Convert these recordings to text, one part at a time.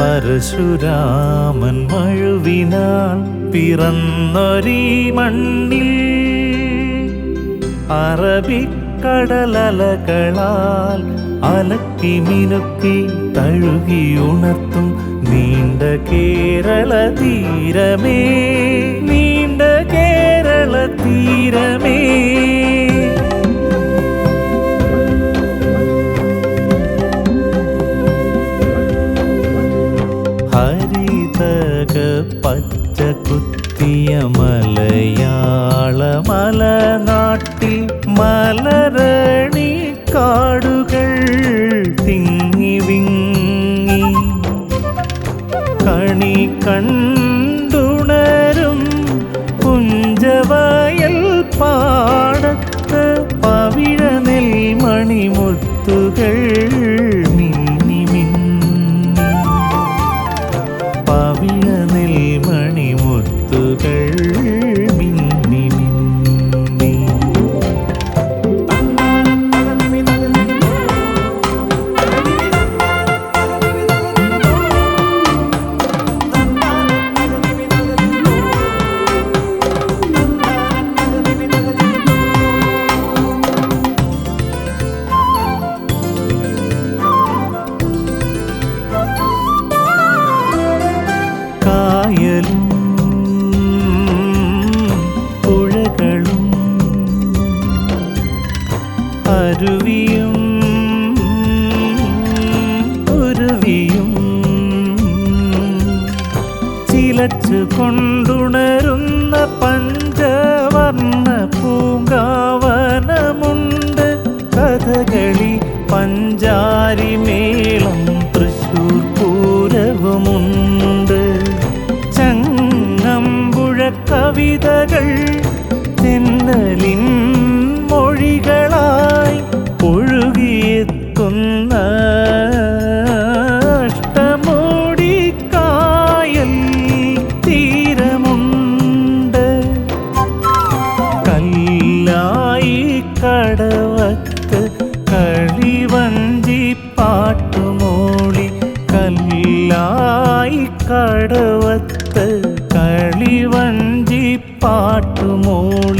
പരശുരാമൻ മഴുവിനാൽ പിറന്നൊരീ മണ്ണിൽ അറബിക്കടലലകളാൽ അലക്കി മിനുക്കി തഴുകിയുണർത്തും നീണ്ട കേരള തീരമേ. നീണ്ട ഹരിതക പച്ച കുത്തിയ മലയാള മലനാട്ടിൽ മലരണി കാടുകൾ തിങ്ങി വിങ്ങി. കണി കണ്ടുണരും പുഞ്ചവയൽ പാടത്ത് പവിഴ നെൽമണിമുത്തുകൾ പവിഴ കായലും പുഴകളും അരുവിയും ഉരുവിയും ചിലച്ചു കൊണ്ടുണരുന്ന പഞ്ചവർണ പൂങ്കാവനമുണ്ട്. കഥകളി പഞ്ചാരി മേളം തൃശൂർ പൂരവുമുണ്ട്. ഒഴുകിയെത്തുന്ന അഷ്ടമോടിക്കായൽ തീരമുണ്ട്. കല്ലായി കടവത്ത് കളിവഞ്ചി പാട്ടുമോളി കല്ലായി കടവത്ത് കളിവഞ്ചി പാട്ടുമോളി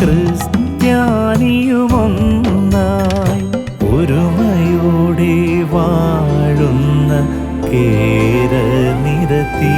ക്രിസ്ത്യാനിയുമൊന്നായി ഒരുമയോടെ വാഴുന്ന കേരനിരത്തി